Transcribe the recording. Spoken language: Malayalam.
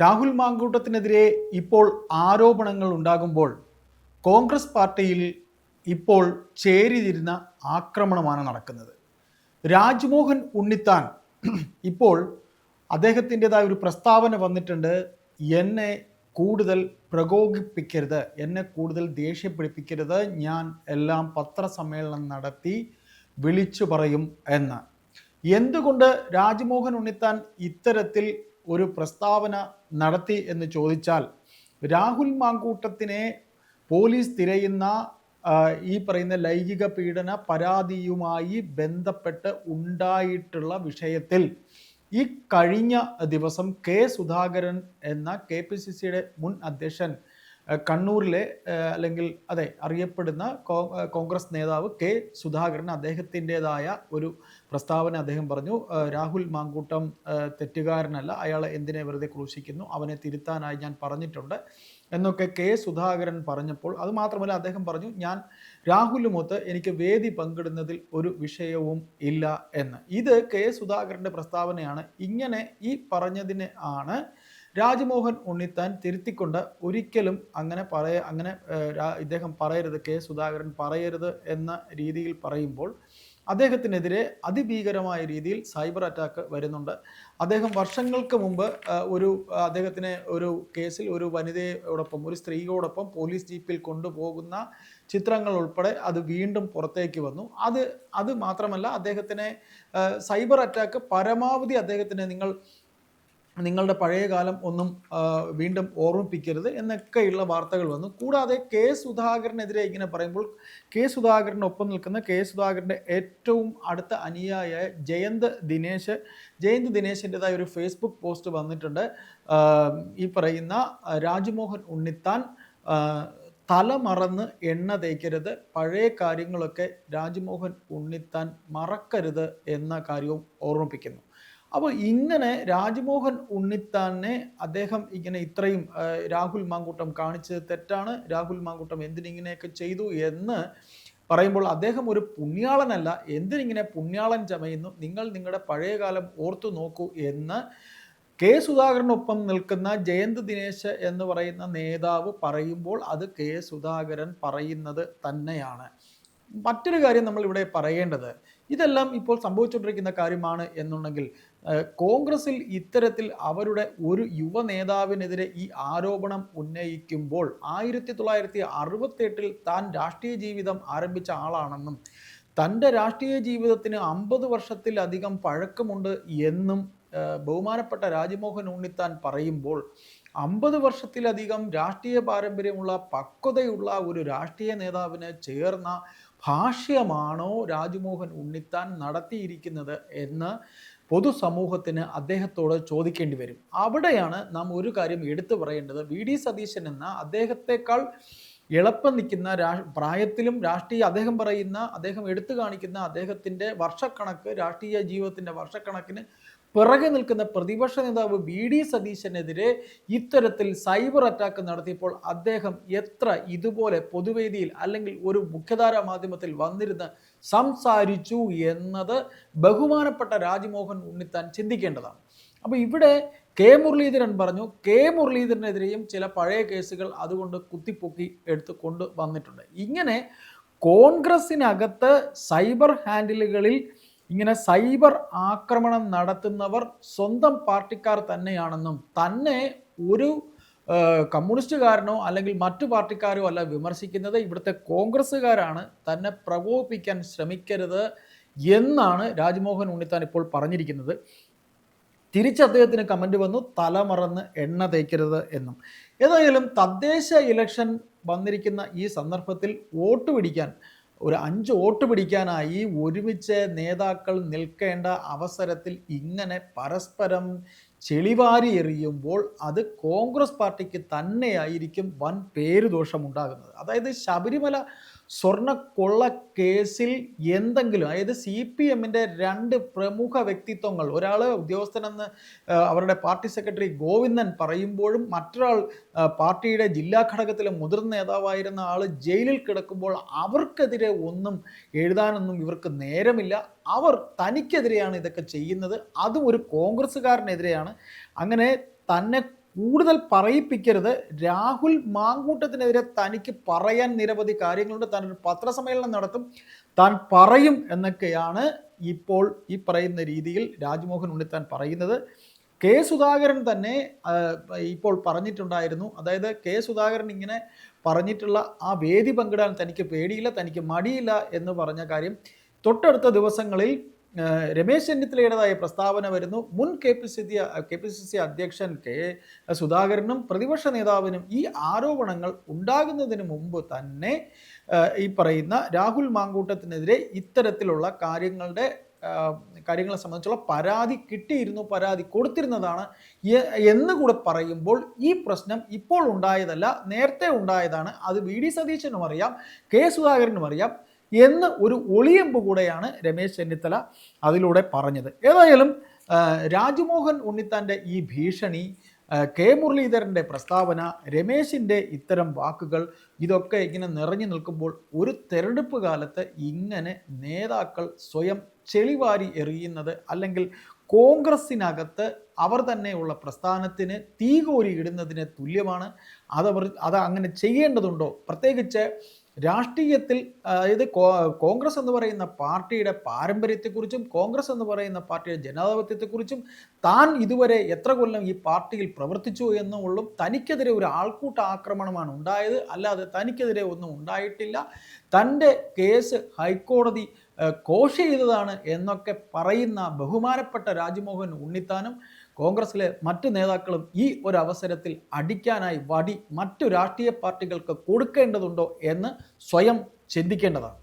രാഹുൽ മാങ്കൂട്ടത്തിനെതിരെ ഇപ്പോൾ ആരോപണങ്ങൾ ഉണ്ടാകുമ്പോൾ കോൺഗ്രസ് പാർട്ടിയിൽ ഇപ്പോൾ ചേരിതിരുന്ന ആക്രമണമാണ് നടക്കുന്നത്. രാജ്മോഹൻ ഉണ്ണിത്താൻ ഇപ്പോൾ അദ്ദേഹത്തിന്റെതായ ഒരു പ്രസ്താവന വന്നിട്ടുണ്ട്. എന്നെ കൂടുതൽ പ്രകോപിപ്പിക്കരുത് എന്നെ കൂടുതൽ ദേഷ്യപ്പെടുപ്പിക്കരുത് ഞാൻ എല്ലാം പത്രസമ്മേളനം നടത്തി വിളിച്ചു പറയും എന്ന്. എന്തുകൊണ്ട് രാജ്മോഹൻ ഉണ്ണിത്താൻ ഇത്തരത്തിൽ ഒരു പ്രസ്താവന നടത്തി എന്ന് ചോദിച്ചാൽ രാഹുൽ മാങ്കൂട്ടത്തിനെ പോലീസ് തിരയുന്ന ഈ പറയുന്ന ലൈംഗിക പീഡന പരാതിയുമായി ബന്ധപ്പെട്ട് ഉണ്ടായിട്ടുള്ള വിഷയത്തിൽ ഈ കഴിഞ്ഞ ദിവസം കെ സുധാകരൻ എന്ന കെ പി സി സിയുടെ മുൻ അധ്യക്ഷൻ കണ്ണൂരിലെ അല്ലെങ്കിൽ അതെ അറിയപ്പെടുന്ന കോൺഗ്രസ് നേതാവ് കെ സുധാകരൻ അദ്ദേഹത്തിന്റെതായ ഒരു പ്രസ്താവന അദ്ദേഹം പറഞ്ഞു. രാഹുൽ മാങ്കൂട്ടം തെറ്റുകാരനല്ല. അയാളെ എന്തിനെ വെറുതെ ക്രൂശിക്കുന്നു? അവനെ തിരുത്താനായി ഞാൻ പറഞ്ഞിട്ടുണ്ട്. എന്നൊക്കെ കെ സുധാകരൻ പറഞ്ഞപ്പോൾ അത് മാത്രമല്ല അദ്ദേഹം പറഞ്ഞു ഞാൻ രാഹുലുമൊത്ത് എനിക്ക് വേദി പങ്കിടുന്നതിൽ ഒരു വിഷയവും ഇല്ല എന്ന്. ഇത് കെ സുധാകരന്റെ പ്രസ്താവനയാണ്. ഇങ്ങനെ ഈ പറഞ്ഞതിന് ആണ് രാജ്മോഹൻ ഉണ്ണിത്താൻ തിരുത്തിക്കൊണ്ട് ഒരിക്കലും അങ്ങനെ പറയ അങ്ങനെ ഇദ്ദേഹം പറയരുത് കെ സുധാകരൻ പറയരുത് എന്ന രീതിയിൽ പറയുമ്പോൾ അദ്ദേഹത്തിനെതിരെ അതിഭീകരമായ രീതിയിൽ സൈബർ അറ്റാക്ക് വരുന്നുണ്ട്. അദ്ദേഹം വർഷങ്ങൾക്ക് മുമ്പ് ഒരു അദ്ദേഹത്തിനെ ഒരു കേസിൽ ഒരു വനിതയോടൊപ്പം ഒരു സ്ത്രീയോടൊപ്പം പോലീസ് ജീപ്പിൽ കൊണ്ടുപോകുന്ന ചിത്രങ്ങൾ ഉൾപ്പെടെ അത് വീണ്ടും പുറത്തേക്ക് വന്നു. അത് അത് മാത്രമല്ല അദ്ദേഹത്തിനെ സൈബർ അറ്റാക്ക് പരമാവധി അദ്ദേഹത്തിനെ നിങ്ങൾ നിങ്ങളുടെ പഴയ കാലം ഒന്നും വീണ്ടും ഓർമ്മിപ്പിക്കരുത് എന്നൊക്കെയുള്ള വാർത്തകൾ വന്നു. കൂടാതെ കെ സുധാകരനെതിരെ ഇങ്ങനെ പറയുമ്പോൾ കെ സുധാകരനൊപ്പം നിൽക്കുന്ന കെ സുധാകരന്റെ ഏറ്റവും അടുത്ത അനുയായ ജയന്ത് ദിനേശ് ജയന്ത് ദിനേശിന്റെതായ ഒരു ഫേസ്ബുക്ക് പോസ്റ്റ് വന്നിട്ടുണ്ട്. ഈ പറയുന്ന രാജ്മോഹൻ ഉണ്ണിത്താൻ തല മറന്ന് എണ്ണ തേക്കരുത് പഴയ കാര്യങ്ങളൊക്കെ രാജ്മോഹൻ ഉണ്ണിത്താൻ മറക്കരുത് എന്ന കാര്യവും ഓർമ്മിപ്പിക്കുന്നു. അപ്പോൾ ഇങ്ങനെ രാജ്മോഹൻ ഉണ്ണിത്താനെ അദ്ദേഹം ഇങ്ങനെ ഇത്രയും രാഹുൽ മാങ്കൂട്ടം കാണിച്ചത് തെറ്റാണ്. രാഹുൽ മാങ്കൂട്ടം എന്തിനിങ്ങനെയൊക്കെ ചെയ്തു എന്ന് പറയുമ്പോൾ അദ്ദേഹം ഒരു പുണ്യാളനല്ല എന്തിനിങ്ങനെ പുണ്യാളൻ ചമയുന്നു നിങ്ങൾ നിങ്ങളുടെ പഴയ കാലം ഓർത്തു നോക്കൂ എന്ന് കെ സുധാകരനൊപ്പം നിൽക്കുന്ന ജയന്ത് ദിനേശ് എന്ന് പറയുന്ന നേതാവ് പറയുമ്പോൾ അത് കെ സുധാകരൻ പറയുന്നത് തന്നെയാണ്. മറ്റൊരു കാര്യം നമ്മൾ ഇവിടെ പറയേണ്ടത് ഇതെല്ലാം ഇപ്പോൾ സംഭവിച്ചുകൊണ്ടിരിക്കുന്ന കാര്യമാണ് എന്നുണ്ടെങ്കിൽ കോൺഗ്രസിൽ ഇത്തരത്തിൽ അവരുടെ ഒരു യുവ നേതാവിനെതിരെ ഈ ആരോപണം ഉന്നയിക്കുമ്പോൾ ആയിരത്തി തൊള്ളായിരത്തി അറുപത്തെട്ടിൽ താൻ രാഷ്ട്രീയ ജീവിതം ആരംഭിച്ച ആളാണെന്നും തന്റെ രാഷ്ട്രീയ ജീവിതത്തിന് അമ്പത് വർഷത്തിലധികം പഴക്കമുണ്ട് എന്നും ബഹുമാനപ്പെട്ട രാജ്മോഹൻ ഉണ്ണിത്താൻ പറയുമ്പോൾ അമ്പത് വർഷത്തിലധികം രാഷ്ട്രീയ പാരമ്പര്യമുള്ള പക്വതയുള്ള ഒരു രാഷ്ട്രീയ നേതാവിന് ചേർന്ന ഭാഷ്യമാണോ രാജ്മോഹൻ ഉണ്ണിത്താൻ നടത്തിയിരിക്കുന്നത് എന്ന് പൊതുസമൂഹത്തിന് അദ്ദേഹത്തോട് ചോദിക്കേണ്ടി വരും. അവിടെയാണ് നാം ഒരു കാര്യം എടുത്തു പറയേണ്ടത്. വി. ഡി. സതീശൻ എന്ന അദ്ദേഹത്തെക്കാൾ എളുപ്പം നിൽക്കുന്ന രാ പ്രായത്തിലും രാഷ്ട്രീയ അദ്ദേഹം പറയുന്ന അദ്ദേഹം എടുത്തു കാണിക്കുന്ന അദ്ദേഹത്തിന്റെ വർഷക്കണക്ക് രാഷ്ട്രീയ ജീവിതത്തിന്റെ വർഷക്കണക്കിന് പിറകെ നിൽക്കുന്ന പ്രതിപക്ഷ നേതാവ് വി ഡി സതീശനെതിരെ ഇത്തരത്തിൽ സൈബർ അറ്റാക്ക് നടത്തിയപ്പോൾ അദ്ദേഹം എത്ര ഇതുപോലെ പൊതുവേദിയിൽ അല്ലെങ്കിൽ ഒരു മുഖ്യധാര മാധ്യമത്തിൽ വന്നിരുന്ന് സംസാരിച്ചു എന്നത് ബഹുമാനപ്പെട്ട രാജ്മോഹൻ ഉണ്ണിത്താൻ ചിന്തിക്കേണ്ടതാണ്. അപ്പോൾ ഇവിടെ കെ മുരളീധരൻ പറഞ്ഞു കെ മുരളീധരനെതിരെയും ചില പഴയ കേസുകൾ അതുകൊണ്ട് കുത്തിപ്പൊക്കി എടുത്ത് കൊണ്ട് വന്നിട്ടുണ്ട്. ഇങ്ങനെ കോൺഗ്രസിനകത്ത് സൈബർ ഹാൻഡിലുകളിൽ ഇങ്ങനെ സൈബർ ആക്രമണം നടത്തുന്നവർ സ്വന്തം പാർട്ടിക്കാർ തന്നെയാണെന്നും തന്നെ ഒരു കമ്മ്യൂണിസ്റ്റുകാരനോ അല്ലെങ്കിൽ മറ്റു പാർട്ടിക്കാരോ അല്ല വിമർശിക്കുന്നത് ഇവിടുത്തെ കോൺഗ്രസ്സുകാരാണ് തന്നെ പ്രകോപിപ്പിക്കാൻ ശ്രമിക്കരുത് എന്നാണ് രാജ്മോഹൻ ഉണ്ണിത്താൻ ഇപ്പോൾ പറഞ്ഞിരിക്കുന്നത്. തിരിച്ച് അദ്ദേഹത്തിന് കമന്റ് വന്നു തലമറന്ന് എണ്ണ തേക്കരുത് എന്നും. ഏതായാലും തദ്ദേശ ഇലക്ഷൻ വന്നിരിക്കുന്ന ഈ സന്ദർഭത്തിൽ വോട്ട് പിടിക്കാൻ ഒരു അഞ്ച് വോട്ട് പിടിക്കാനായി ഒരുമിച്ച് നേതാക്കൾ നിൽക്കേണ്ട അവസരത്തിൽ ഇങ്ങനെ പരസ്പരം ചെളിവാരി എറിയുമ്പോൾ അത് കോൺഗ്രസ് പാർട്ടിക്ക് തന്നെയായിരിക്കും വൻ പേരുദോഷം ഉണ്ടാകുന്നത് അതായത് ശബരിമല സ്വർണക്കൊള്ള കേസിൽ എന്തെങ്കിലും അതായത് സി പി എമ്മിന്റെ രണ്ട് പ്രമുഖ വ്യക്തിത്വങ്ങൾ ഒരാൾ ഉദ്യോഗസ്ഥനെന്ന് അവരുടെ പാർട്ടി സെക്രട്ടറി ഗോവിന്ദൻ പറയുമ്പോഴും മറ്റൊരാൾ പാർട്ടിയുടെ ജില്ലാ ഘടകത്തിലെ മുതിർന്ന നേതാവായിരുന്ന ആൾ ജയിലിൽ കിടക്കുമ്പോൾ അവർക്കെതിരെ ഒന്നും എഴുതാനൊന്നും ഇവർക്ക് നേരമില്ല. അവർ തനിക്കെതിരെയാണ് ഇതൊക്കെ ചെയ്യുന്നത്. അതും ഒരു കോൺഗ്രസ്സുകാരനെതിരെയാണ്. അങ്ങനെ തന്നെ കൂടുതൽ പറയിപ്പിക്കരുത്. രാഹുൽ മാങ്കൂട്ടത്തിനെതിരെ തനിക്ക് പറയാൻ നിരവധി കാര്യങ്ങളുണ്ട്. താൻ ഒരു പത്രസമ്മേളനം നടത്തും. താൻ പറയും എന്നൊക്കെയാണ് ഇപ്പോൾ ഈ പറയുന്ന രീതിയിൽ രാജ്മോഹൻ ഉണ്ണിത്താൻ പറയുന്നത്. കെ സുധാകരൻ തന്നെ ഇപ്പോൾ പറഞ്ഞിട്ടുണ്ടായിരുന്നു. അതായത് കെ സുധാകരൻ ഇങ്ങനെ പറഞ്ഞിട്ടുള്ള ആ വേദി പങ്കിടാൻ തനിക്ക് പേടിയില്ല തനിക്ക് മടിയില്ല എന്ന് പറഞ്ഞ കാര്യം തൊട്ടടുത്ത ദിവസങ്ങളിൽ രമേശ് ചെന്നിത്തലയുടേതായ പ്രസ്താവന വരുന്നു. മുൻ K P C K P C C അധ്യക്ഷൻ കെ സുധാകരനും പ്രതിപക്ഷ നേതാവിനും ഈ ആരോപണങ്ങൾ ഉണ്ടാകുന്നതിന് മുമ്പ് തന്നെ ഈ പറയുന്ന രാഹുൽ മാങ്കൂട്ടത്തിനെതിരെ ഇത്തരത്തിലുള്ള കാര്യങ്ങളുടെ കാര്യങ്ങളെ സംബന്ധിച്ചുള്ള പരാതി കിട്ടിയിരുന്നു പരാതി കൊടുത്തിരുന്നതാണ് എന്നുകൂടെ എന്ന് കൂടെ പറയുമ്പോൾ ഈ പ്രശ്നം ഇപ്പോൾ ഉണ്ടായതല്ല നേരത്തെ ഉണ്ടായതാണ്. അത് വി ഡി സതീശനും അറിയാം കെ സുധാകരനും അറിയാം. എന്ന് ഒരു ഒളിയമ്പ് കൂടെയാണ് രമേശ് ചെന്നിത്തല അതിലൂടെ പറഞ്ഞത്. ഏതായാലും രാജ്മോഹൻ ഉണ്ണിത്താന്റെ ഈ ഭീഷണി കെ മുരളീധരന്റെ പ്രസ്താവന രമേശിന്റെ ഇത്തരം വാക്കുകൾ ഇതൊക്കെ ഇങ്ങനെ നിറഞ്ഞു നിൽക്കുമ്പോൾ ഒരു തെരഞ്ഞെടുപ്പ് കാലത്ത് ഇങ്ങനെ നേതാക്കൾ സ്വയം ചെളിവാരി എറിയുന്നത് അല്ലെങ്കിൽ കോൺഗ്രസിനകത്ത് അവർ തന്നെയുള്ള പ്രസ്ഥാനത്തിന് തീകോരി ഇടുന്നതിന് തുല്യമാണ്. അതവർ അത് അങ്ങനെ ചെയ്യേണ്ടതുണ്ടോ? പ്രത്യേകിച്ച് രാഷ്ട്രീയത്തിൽ അതായത് കോൺഗ്രസ് എന്ന് പറയുന്ന പാർട്ടിയുടെ പാരമ്പര്യത്തെക്കുറിച്ചും കോൺഗ്രസ് എന്ന് പറയുന്ന പാർട്ടിയുടെ ജനാധിപത്യത്തെക്കുറിച്ചും താൻ ഇതുവരെ എത്ര കൊല്ലം ഈ പാർട്ടിയിൽ പ്രവർത്തിച്ചു എന്നുള്ളും തനിക്കെതിരെ ഒരു ആൾക്കൂട്ട ആക്രമണമാണ് ഉണ്ടായത്. അല്ലാതെ തനിക്കെതിരെ ഒന്നും ഉണ്ടായിട്ടില്ല. തന്റെ കേസ് ഹൈക്കോടതി കോഷ ചെയ്തതാണ് എന്നൊക്കെ പറയുന്ന ബഹുമാനപ്പെട്ട രാജ്മോഹൻ ഉണ്ണിത്താനും കോൺഗ്രസിലെ മറ്റ് നേതാക്കളും ഈ ഒരു അവസരത്തിൽ അടിക്കാനായി വടി മറ്റു രാഷ്ട്രീയ പാർട്ടികൾക്ക് കൊടുക്കേണ്ടതുണ്ടോ എന്ന് സ്വയം ചിന്തിക്കേണ്ടതാണ്.